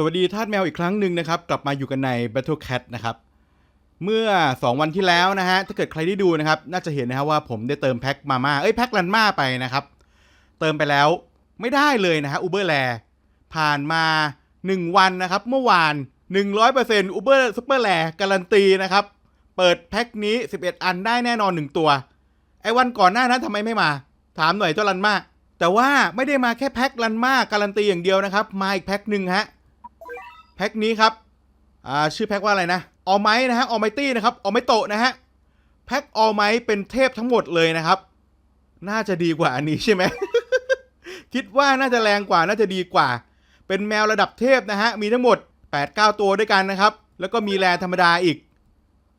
สวัสดีทาสแมวอีกครั้งหนึ่งนะครับ กลับมาอยู่กันใน Battle Cat นะครับ เมื่อ 2 วันที่แล้วนะฮะ ถ้าเกิดใครได้ดูนะครับ น่าจะเห็นนะครับว่าผมได้เติมแพ็คมาม่าเอ้ยแพ็คลันม่าไปนะครับ เติมไปแล้วไม่ได้เลยนะฮะ Uber แลผ่านมา 1 วันนะครับ เมื่อวาน 100% Uber Super แลการันตีนะครับ เปิดแพ็คนี้ 11 อันได้แน่นอน 1 ตัว ไอ้วันก่อนหน้านั้นทำไมไม่มา ถามหน่อยเจ้าลันมาแต่ว่าไม่ได้มาแค่แพ็คลันมาการันตีอย่างเดียวนะครับ มาอีกแพ็คหนึ่งฮะ แพ็คนี้ครับอ่าชื่อแพ็คว่าอะไรนะออไมนะฮะออไมตี้นะครับออไมโตนะฮะแพ็คออไมเป็นเทพทั้งหมดเลยนะครับ น่าจะดีกว่าอันนี้ใช่ไหมคิดว่าน่าจะแรงกว่าน่าจะดีกว่า เป็นแมวระดับเทพนะฮะมีทั้งหมด 8-9 ตัวด้วยกันนะครับ แล้วก็มีแรธรรมดาอีก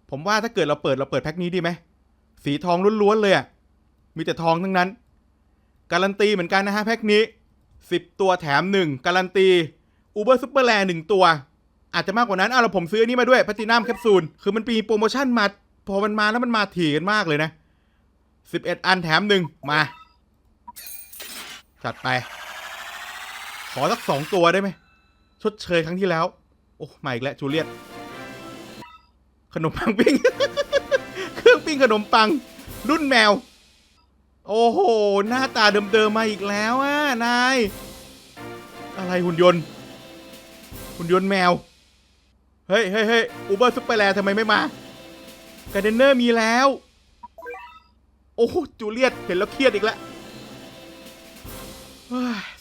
ผมว่าถ้าเกิดเราเปิดเราเปิดแพ็คนี้ดีไหมสีทองล้วนๆเลยอะมีแต่ทองทั้งนั้น การันตีเหมือนกันนะฮะแพ็คนี้ 10 ตัวแถม 1 การันตี อูเบอร์ซุปเปอร์แลนหนึ่งตัว อาจจะมากกว่านั้นอะเราผมซื้ออันนี้มาด้วยแพตินัมแคปซูลคือมันมีโปรโมชั่นมา พอมันมาแล้วมันมาถี่กันมากเลยนะ11อันแถมหนึ่งมา จัดไป ขอสักสองตัวได้ไหมชดเชยครั้งที่แล้ว โอ้มาอีกแล้วจูเลียตขนมปังปิ้ง เครื่องปิ้งขนมปัง รุ่นแมว โอ้โห หน้าตาเดิมๆมาอีกแล้วอะ นาย อะไรหุ่นยนต์ หุ่นยนต์แมว เฮ้ยเฮ้ยเฮ้ยอูเบอร์ซุปเปอร์แลนด์ทำไมไม่มาการเดนเนอร์มีแล้ว โอ้โหจูเลียตเห็นแล้วเครียดอีกแล้ว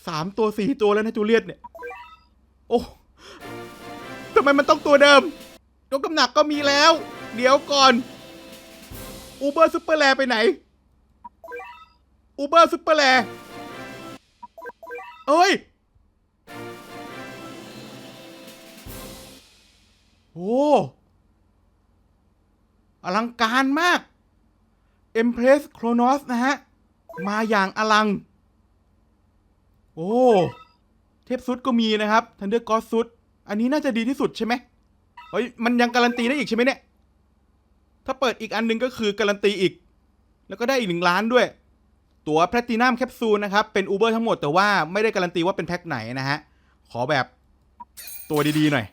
สามตัวสี่ตัวแล้วนะจูเลียตเนี่ย โอ้ทำไมมันต้องตัวเดิมยกน้ำหนักก็มีแล้ว เดี๋ยวก่อนอูเบอร์ซุปเปอร์แลนด์ไปไหนอูเบอร์ซุปเปอร์แลนด์เอ้ย โอ้อลังการมาก Empress Chronos นะฮะ มาอย่างอลัง โอ้ เทพซุดก็มีนะครับ Thunder God ซุด อันนี้น่าจะดีที่สุดใช่ไหมเฮ้ย มันยังการันตีได้อีกใช่ไหมเนี่ย ถ้าเปิดอีกอันหนึงก็คือการันตีอีก แล้วก็ได้อีกหนึ่งล้านด้วย ตั๋วแพลตินัมแคปซูลนะครับ เป็นอูเบอร์ทั้งหมดแต่ว่าไม่ได้การันตีว่าเป็นแพ็คไหนนะฮะ ขอแบบตัวดีๆหน่อย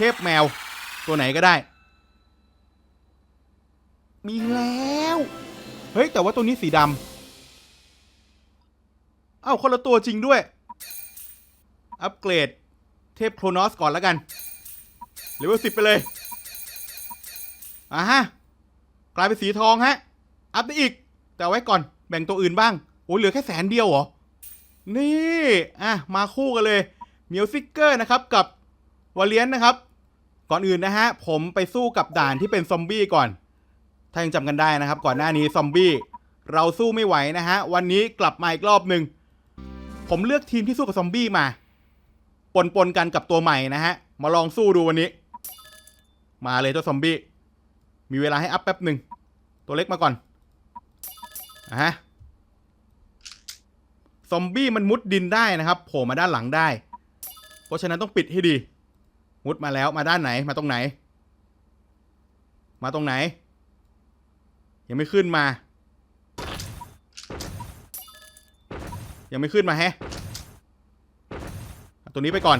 ทพแมว ตัวไหนก็ได้ มีแล้ว เฮ้ย แต่ว่าตัวนี้สีดำ เอ้าคนละตัวจริงด้วย อัปเกรด เทพโครนอสก่อนแล้วกันเลเวลสิบไปเลย อ่าฮะ กลายเป็นสีทองฮะ อัพได้อีก แต่เอาไว้ก่อน แบ่งตัวอื่นบ้าง โอ้เหลือแค่แสนเดียวเหรอ นี่ อะ มาคู่กันเลยเมียวฟิกเกอร์นะครับกับวอลเลียนนะครับ ก่อนอื่นนะฮะ ผมไปสู้กับด่านที่เป็นซอมบี้ก่อน ถ้ายังจำกันได้นะครับ ก่อนหน้านี้ซอมบี้เราสู้ไม่ไหวนะฮะ วันนี้กลับมาอีกรอบหนึ่งผมเลือกทีมที่สู้กับซอมบี้มา ปนปนกันกับตัวใหม่นะฮะ มาลองสู้ดูวันนี้ มาเลยเจ้าซอมบี้ มีเวลาให้อัพแป๊บหนึ่ง ตัวเล็กมาก่อนอะฮะ ซอมบี้มันมุดดินได้นะครับ โผล่มาด้านหลังได้ เพราะฉะนั้นต้องปิดให้ดี มุดมาแล้วมาด้านไหนมาตรงไหน มาตรงไหน ยังไม่ขึ้นมา ยังไม่ขึ้นมาแฮะตัวนี้ไปก่อน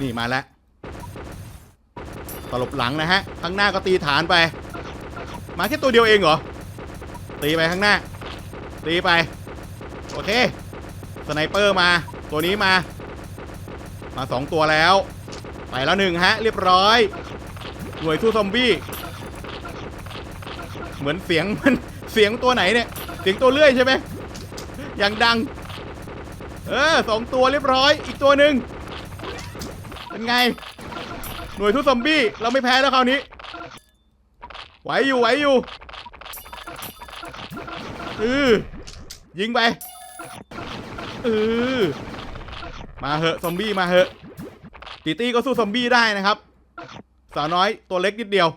นี่มาแล้วตลบหลังนะฮะข้างหน้าก็ตีฐานไป มาแค่ตัวเดียวเองเหรอ ตีไปข้างหน้า ตีไป โอเค สไนเปอร์มา ตัวนี้มา มาสองตัวแล้ว ไปแล้วหนึ่งฮะ เรียบร้อยหน่วยสู้ซอมบี้ เหมือนเสียงมันเสียงตัวไหนเนี่ย เสียงตัวเลื่อยใช่ไหมอย่างดัง เออสองตัวเรียบร้อย อีกตัวหนึ่งเป็นไง หน่วยทุกซอมบี้เราไม่แพ้แล้วคราวนี้ ไหวอยู่ไหวอยู่เออยิงไปเออมาเหอะซอมบี้มาเหอะ ตีตี้ก็สู้ซอมบี้ได้นะครับ สาวน้อยตัวเล็กนิดเดียว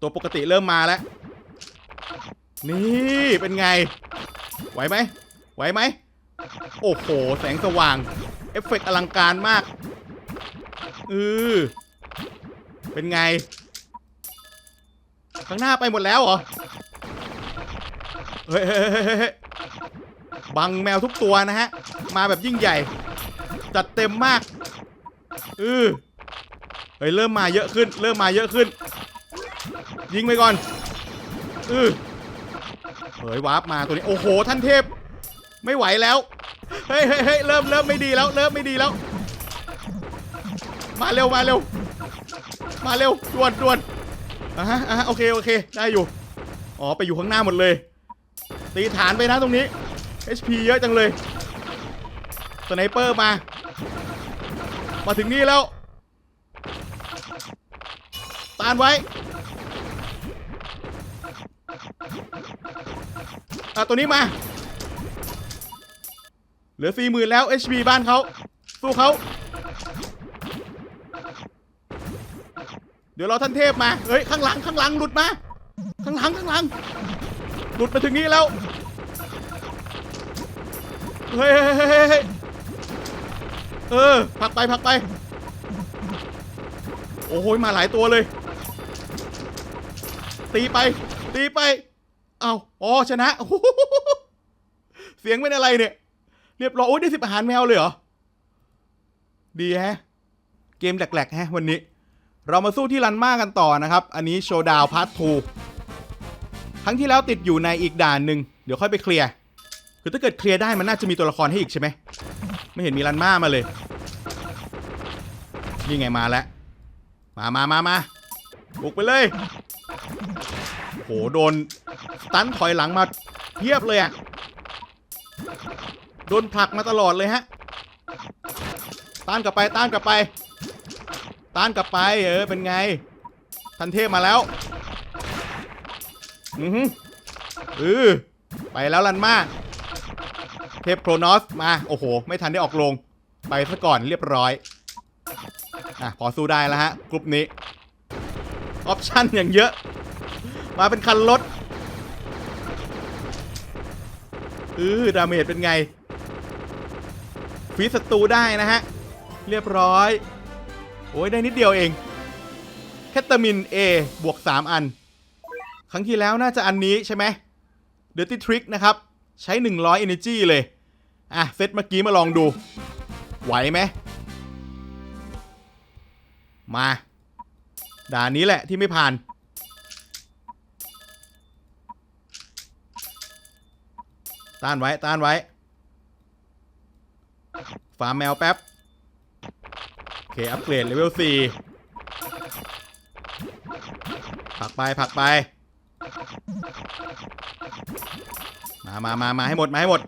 ตัวปกติเริ่มมาแล้ว นี่เป็นไง ไหวไหมไหวไหม โอ้โห แสงสว่าง เอฟเฟกต์อลังการมากเออเป็นไง ข้างหน้าไปหมดแล้วเหรอเฮ้ยเฮ้เฮ้เฮ้ยเฮ้ยบังแมวทุกตัวนะฮะ มาแบบยิ่งใหญ่ จัดเต็มมาก เออเฮ้ยเริ่มมาเยอะขึ้น เริ่มมาเยอะขึ้น ยิงไปก่อนเออเฮ้ยวาร์ปมาตัวนี้โอ้โหท่านเทพ ไม่ไหวแล้วเฮ้ยเฮ้ยเฮ้ยเริ่มเริ่มไม่ดีแล้ว เริ่มไม่ดีแล้ว มาเร็วมาเร็ว มาเร็วด่วนด่วนอะฮะอะฮะโอเคโอเคได้อยู่อ๋อไปอยู่ข้างหน้าหมดเลย ตีฐานไปนะตรงนี้ HP เยอะจังเลยสไนเปอร์มา มาถึงนี่แล้วตานไว้อะตัวนี้มา เหลือสี่หมื่นแล้ว HP บ้านเขาสู้เขาเดี๋ยวรอท่านเทพมา เฮ้ย ข้างหลัง ข้างหลัง หลุดมา ข้างหลัง ข้างหลัง หลุดมาถึงนี้แล้ว เฮ้ย เออผลักไปผลักไป โอ้โหมาหลายตัวเลย ตีไป ตีไป เอาอ๋อชนะ เสียงเป็นอะไรเนี่ย เรียบร้อยโอ้ได้สิบอาหารแมวเลยเหรอ ดีแฮะ เกมแหลกๆแฮะ วันนี้ เรามาสู้ที่รันมากันต่อนะครับ อันนี้โชว์ดาวพาร์ททูครั้งที่แล้วติดอยู่ในอีกด่านหนึ่ง เดี๋ยวค่อยไปเคลียร์ คือถ้าเกิดเคลียร์ได้มันน่าจะมีตัวละครให้อีกใช่ไหม ไม่เห็นมีรันม่ามาเลย นี่ไงมาแล้ว มามามามาบุกไปเลย โห โดนตันถอยหลังมาเพียบเลยอะโดนผลักมาตลอดเลยฮะ ต้านกลับไป ต้านกลับไป ต้านกลับไป เออ เป็นไง ทันเทพมาแล้ว อือหือเออไปแล้วลันมา เทพโครนอสมา โอ้โห ไม่ทันได้ออกลง ไปซะก่อนเรียบร้อย อะ พอสู้ได้แล้วฮะ กลุ่มนี้ ออปชั่นอย่างเยอะ มาเป็นคันรถเออดาเมจเป็นไงฟีศัตรูได้นะฮะ เรียบร้อย โอ้ยได้นิดเดียวเอง แคตามิน A บวก 3 อัน ครั้งที่แล้วน่าจะอันนี้ใช่ไหม Dirty Trick นะครับ ใช้ 100 Energy เลย อะเซตเมื่อกี้มาลองดู ไหวไหม มา ด่านนี้แหละที่ไม่ผ่าน ต้านไว้ ต้านไว้ ฟาร์มแมวแป๊บ โอเค อัปเกรดเลเวล4ผักไป ผักไป มามามามาให้หมด มาให้หมด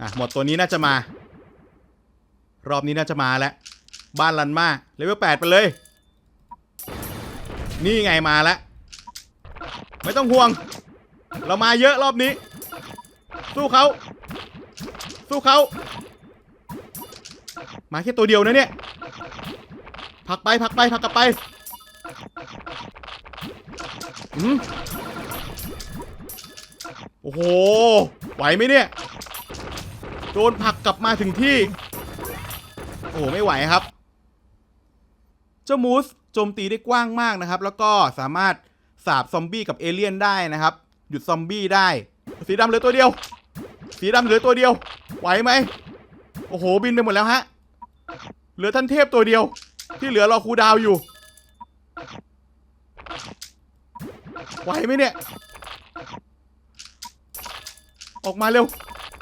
อะหมดตัวนี้น่าจะมา รอบนี้น่าจะมาแล้ว บ้านลันมาเลเวล8ไปเลย นี่ไงมาแล้ว ไม่ต้องห่วง เรามาเยอะรอบนี้ สู้เขา สู้เขา มาแค่ตัวเดียวนะเนี่ยผักไปผักไปผักกลับไปอืมโอ้โห ไหวไหมเนี่ย โดนผลักกลับมาถึงที่ โอ้โหไม่ไหวครับ เจ้ามูสโจมตีได้กว้างมากนะครับ แล้วก็สามารถสาบซอมบี้กับเอเลี่ยนได้นะครับ หยุดซอมบี้ได้ สีดำเหลือตัวเดียว สีดำเหลือตัวเดียว ไหวไหม โอ้โหบินไปหมดแล้วฮะ เหลือท่านเทพตัวเดียว ที่เหลือรอครูดาวอยู่ ไหวไหมเนี่ย ออกมาเร็ว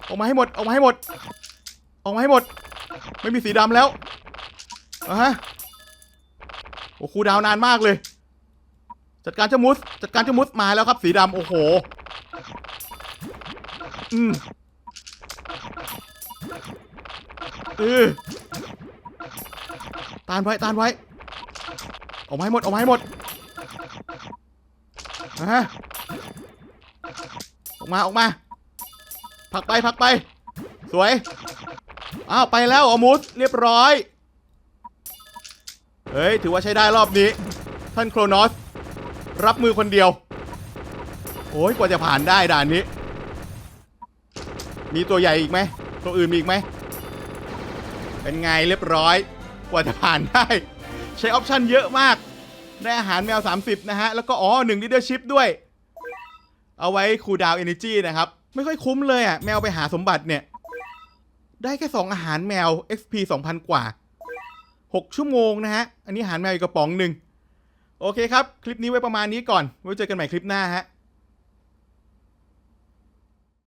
ออกมาให้หมด ออกมาให้หมด ออกมาให้หมด ไม่มีสีดำแล้วอะฮะโอ้ครูดาวนานมากเลย จัดการเจ้ามุส จัดการเจ้ามุสมาแล้วครับ สีดำโอ้โห อืมเออตานไว้ ตานไว้ ออกมาให้หมด ออกมาให้หมดอะฮะออกมา ออกมา ผักไปผักไป สวย อ้าวไปแล้วอมูสเรียบร้อย เฮ้ย ถือว่าใช้ได้รอบนี้ ท่านโครนอส รับมือคนเดียว โอ้ยกว่าจะผ่านได้ด่านนี้ มีตัวใหญ่อีกไหม ตัวอื่นมีอีกไหม เป็นไงเรียบร้อย กว่าจะผ่านได้ ใช้ออปชั่นเยอะมาก ได้อาหารแมว 30 นะฮะ แล้วก็อ๋อหนึ่งลีดเดอร์ชิพด้วย เอาไว้คูดาวน์เอเนจีนะครับ ไม่ค่อยคุ้มเลยอะ แมวไปหาสมบัติเนี่ย ได้แค่2อาหารแมว XP 2,000 กว่า 6 ชั่วโมงนะฮะ อันนี้อาหารแมวอีกกระป๋องหนึ่ง โอเคครับ คลิปนี้ไว้ประมาณนี้ก่อน ไว้เจอกันใหม่คลิปหน้าฮะ